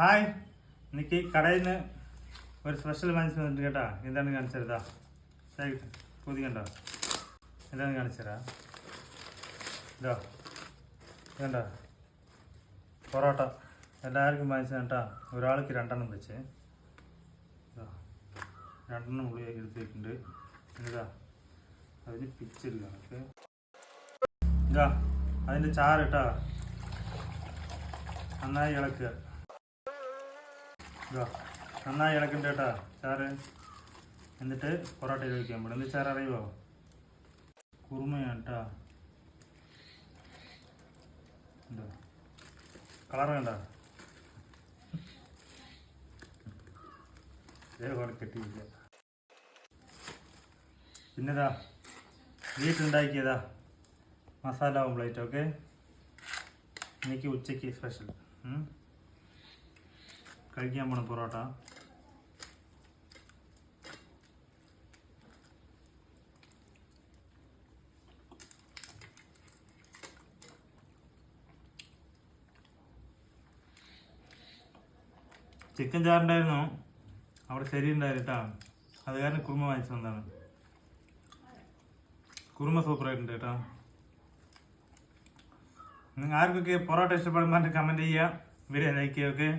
Hi. എനിക്ക് കടയിൽ നിന്ന് ഒരു സ്പെഷ്യൽ വാങ്ങിച്ചു തന്നിട്ട് കേട്ടാ. എന്താണ് കാണിച്ചതാ പുതിയ കണ്ടോ? എന്താണ് കാണിച്ചരാ ഇതോ. കണ്ടോ? പൊറോട്ട. എല്ലാവർക്കും വാങ്ങിച്ചു കേട്ടാ. ഒരാൾക്ക് രണ്ടെണ്ണം വെച്ച്. രണ്ടെണ്ണം ഉള്ളിലേക്ക് എടുത്തിട്ടുണ്ട്. എന്താ അതിന് പിച്ചില്ല നമുക്ക്. ഇതാ അതിന്റെ ചാറ് കേട്ടാ. നന്നായി ഇളക്കുക. ഇതാ നന്നായി ഇളക്കണ്ട കേട്ടാ ചാറ്. എന്നിട്ട് പൊറോട്ട വയ്ക്കാൻ പാടും എന്ത് ചാറ് അറിയുമോ കുറുമയാണ് കേട്ടാ എന്താ കളർ വേണ്ട ഇതേപോലെ കെട്ടിയില്ല പിന്നെതാ വീട്ടിലുണ്ടാക്കിയതാ മസാല ഓംപ്ലേറ്റ് ഓക്കെ? എനിക്ക് ഉച്ചയ്ക്ക് സ്പെഷ്യൽ കഴിക്കാൻ പോണ പൊറോട്ട. ചിക്കൻ ചാറുണ്ടായിരുന്നു. അവിടെ ശരി ഉണ്ടായിരുന്നു കേട്ടോ അത് കാരണം കുറുമ വാങ്ങിച്ചു വന്നതാണ് കുറുമ സൂപ്പറായിട്ടുണ്ട് കേട്ടോ നിങ്ങൾ ആർക്കൊക്കെ പൊറോട്ട ഇഷ്ടപ്പെടുമ്പോൾ കമന്റ് ചെയ്യുക. വീഡിയോ ലൈക്ക് ചെയ്യുക ഓക്കെ